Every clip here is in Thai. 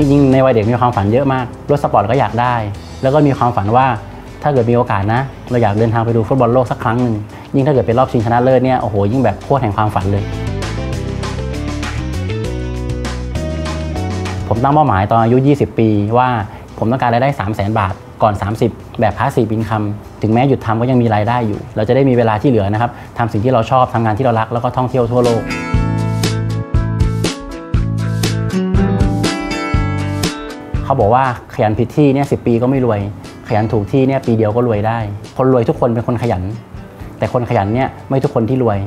จริงๆในวัยเด็กมีความฝันเยอะมาก รถสปอร์ตก็อยากได้ แล้วก็มีความฝันว่าถ้าเกิดมีโอกาสนะ เราอยากเดินทางไปดูฟุตบอลโลกสักครั้งหนึ่งยิ่งถ้าเกิดเป็นรอบชิงชนะเลิศเนี่ยโอ้โหยิ่งแบบโคตรแห่งความฝันเลย ผมตั้งเป้าหมายตอนอายุ 20 ปีว่าผมต้องการรายได้ 3 0 0 0 0 0 บาทก่อน 30 แบบพาสซีฟอินคัมถึงแม้หยุดทำก็ยังมีรายได้อยู่ เราจะได้มีเวลาที่เหลือนะครับทำสิ่งที่เราชอบทำงานที่เรารักแล้วก็ท่องเที่ยวทั่วโลก บอกว่าขยันผิดที่เนี่ยสิปีก็ไม่รวย ขยันถูกที่เนี่ยปีเดียวก็รวยได้ คนรวยทุกคนเป็นคนขยัน แต่คนขยันเนี่ยไม่ทุกคนที่รวย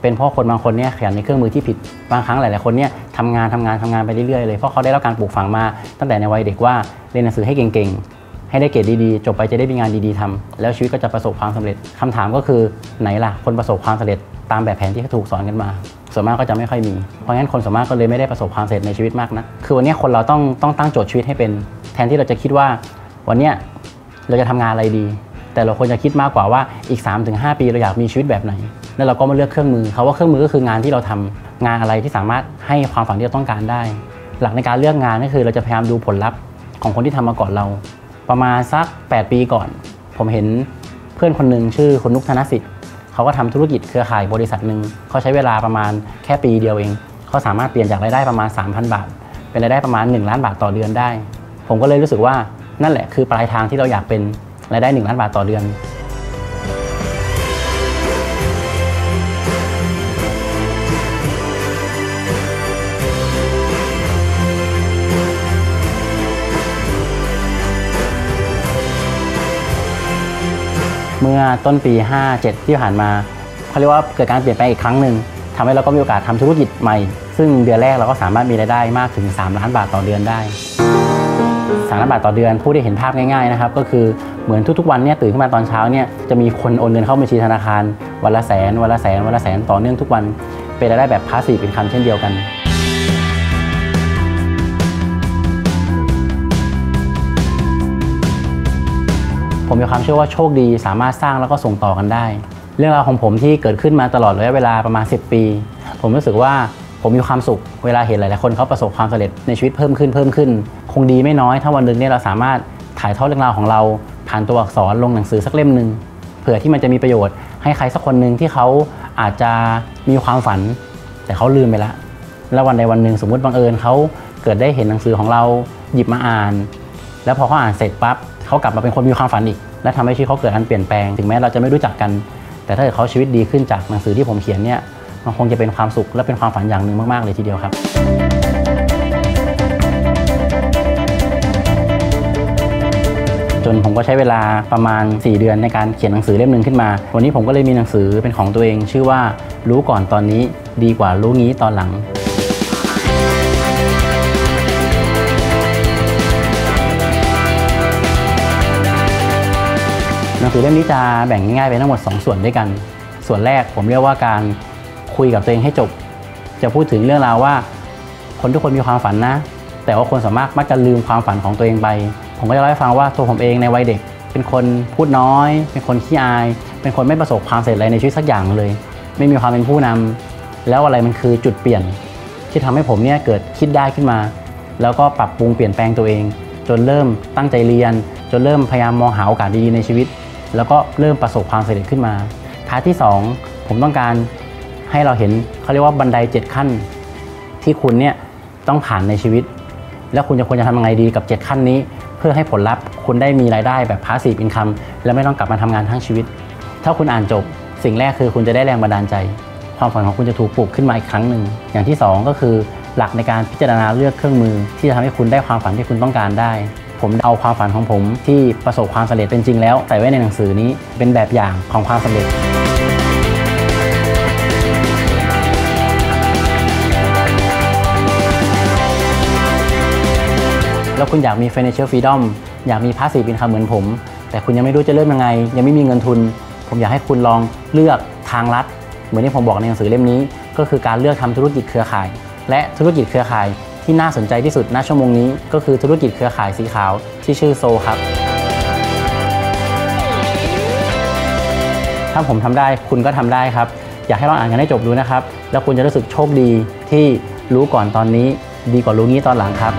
เป็นเพราะคนบางคนเนี่ยขยันในเครื่องมือที่ผิด บางครั้งหลายๆคนเนี่ยทำงานทำงานทำงานไปเรื่อยๆเลย เพราะเขาได้รับการปลูกฝังมาตั้งแต่ในวัยเด็กว่าเรียนหนังสือให้เก่งๆ ให้ได้เกรดดีๆ จบไปจะได้มีงานดีๆทำแล้วชีวิตก็จะประสบความสำเร็จคำถามก็คือไหนล่ะคนประสบความสำเร็จตามแบบแผนที่เขาถูกสอนกันมา ส่วนมากก็จะไม่ค่อยมี เพราะงั้นคนส่วนมากก็เลยไม่ได้ประสบความสำเร็จในชีวิตมากนะ คือวันนี้คนเราต้องต้องตั้งโจทย์ชีวิตให้เป็น แทนที่เราจะคิดว่า วันนี้เราจะทำงานอะไรดี แต่เราควรจะคิดมากกว่าว่าอีก 3-5 ปีเราอยากมีชีวิตแบบไหน แล้วเราก็มาเลือกเครื่องมือเขาว่าเครื่องมือก็คืองานที่เราทำงานอะไรที่สามารถให้ความฝันที่เราต้องการได้ หลักในการเลือกงานก็คือเราจะพยายามดูผลลัพธ์ของคนที่ทำมาก่อนเรา ประมาณสัก 8 ปีก่อน ผมเห็นเพื่อนคนหนึ่งชื่อคุณนุกธนสิทธิ์ เขาก็ทำธุรกิจเครือข่ายบริษัทหนึ่งเขาใช้เวลาประมาณแค่ปีเดียวเองเขาสามารถเปลี่ยนจากรายได้ประมาณ 3,000 บาท เป็นรายได้ประมาณ 1 ล้านบาทต่อเดือนได้ ผมก็เลยรู้สึกว่านั่นแหละคือปลายทางที่เราอยากเป็นรายได้ 1 ล้านบาทต่อเดือน เมื่อต้นปี 57 ที่ผ่านมาเขาเรียกว่าเกิดการเปลี่ยนแปลงอีกครั้งหนึ่งทำให้เราก็มีโอกาสทำธุรกิจใหม่ ซึ่งเดือนแรกเราก็สามารถมีรายได้มากถึง 3 ล้านบาทต่อเดือนได้3ล้านบาทต่อเดือนผู้ได้เห็นภาพง่ายๆนะครับก็คือเหมือนทุกๆวันเนี่ยตื่นขึ้นมาตอนเช้าเนี่ยจะมีคนโอนเงินเข้าบัญชีธนาคารวันละแสนวันละแสนวันละแสนต่อเนื่องทุกวัน เป็นรายได้แบบพาสซีฟเป็นคันเช่นเดียวกัน ผมมีความเชื่อว่าโชคดีสามารถสร้างแล้วก็ส่งต่อกันได้ เรื่องราวของผมที่เกิดขึ้นมาตลอดระยะเวลาประมาณ 10 ปี ผมรู้สึกว่าผมมีความสุขเวลาเห็นหลายๆคนเขาประสบความสำเร็จในชีวิตเพิ่มขึ้นเพิ่มขึ้น คงดีไม่น้อย ถ้าวันหนึ่งเนี่ยเราสามารถถ่ายทอดเรื่องราวของเรา ผ่านตัวอักษรลงหนังสือสักเล่มหนึ่งเผื่อที่มันจะมีประโยชน์ให้ใครสักคนหนึ่งที่เขาอาจจะมีความฝัน แต่เขาลืมไปละแล้ววันใดวันหนึ่งสมมุติบังเอิญเขาเกิดได้เห็นหนังสือของเราหยิบมาอ่าน แล้วพอเขาอ่านเสร็จปั๊บ เขากลับมาเป็นคนมีความฝันอีก และทำให้ชีวิตเขาเกิดการเปลี่ยนแปลง ถึงแม้เราจะไม่รู้จักกัน แต่ถ้าเกิดเขาชีวิตดีขึ้นจากหนังสือที่ผมเขียนเนี่ยมันคงจะเป็นความสุขและเป็นความฝันอย่างหนึ่งมากๆเลยทีเดียวครับจนผมก็ใช้เวลาประมาณ 4 เดือนในการเขียนหนังสือเล่มหนึ่งขึ้นมา วันนี้ผมก็เลยมีหนังสือเป็นของตัวเอง ชื่อว่ารู้ก่อนตอนนี้ดีกว่ารู้งี้ตอนหลัง หนังสือเล่มนี้จะแบ่งง่ายๆเป็นทั้งหมด 2 ส่วนด้วยกัน ส่วนแรกผมเรียกว่าการคุยกับตัวเองให้จบ จะพูดถึงเรื่องราวว่า คนทุกคนมีความฝันนะ แต่ว่าคนสามารถมักจะลืมความฝันของตัวเองไป ผมก็จะเล่าให้ฟังว่าตัวผมเองในวัยเด็ก เป็นคนพูดน้อย เป็นคนขี้อาย เป็นคนไม่ประสบความสำเร็จอะไรในชีวิตสักอย่างเลย ไม่มีความเป็นผู้นำแล้วอะไรมันคือจุดเปลี่ยน ที่ทำให้ผมเนี่ยเกิดคิดได้ขึ้นมา แล้วก็ปรับปรุงเปลี่ยนแปลงตัวเอง จนเริ่มตั้งใจเรียน จนเริ่มพยายามมองหาโอกาสดีๆในชีวิต แล้วก็เริ่มประสบความสำเร็จขึ้นมาท้ายที่ 2 ผมต้องการให้เราเห็นเขาเรียกว่าบันได 7 ขั้น ที่คุณเนี่ยต้องผ่านในชีวิต แล้วคุณจะควรจะทำยังไงดีกับ 7 ขั้นนี้ เพื่อให้ผลลัพธ์คุณได้มีรายได้แบบพาสซีฟอินคัมและไม่ต้องกลับมาทำงานทั้งชีวิต ถ้าคุณอ่านจบ สิ่งแรกคือคุณจะได้แรงบันดาลใจ ความฝันของคุณจะถูกปลุกขึ้นมาอีกครั้งหนึ่งอย่างที่ 2 ก็คือหลักในการพิจารณาเลือกเครื่องมือ ที่จะทำให้คุณได้ความฝันที่คุณต้องการได้ ผมเอาความฝันของผมที่ประสบความสำเร็จเป็นจริงแล้วใส่ไว้ในหนังสือนี้เป็นแบบอย่างของความสำเร็จแล้วคุณอยากมี financial freedom อยากมี passive income เหมือนผม แต่คุณยังไม่รู้จะเริ่มยังไง ยังไม่มีเงินทุน ผมอยากให้คุณลองเลือกทางลัด เหมือนที่ผมบอกในหนังสือเล่มนี้ ก็คือการเลือกทำธุรกิจเครือข่าย และธุรกิจเครือข่าย ที่น่าสนใจที่สุดณชั่วโมงนี้ ก็คือธุรกิจเครือข่ายสีขาวที่ชื่อโซครับ ถ้าผมทำได้คุณก็ทำได้ครับ อยากให้ลองอ่านกันให้จบดูนะครับ แล้วคุณจะรู้สึกโชคดีที่รู้ก่อนตอนนี้ ดีกว่ารู้งี้ตอนหลังครับ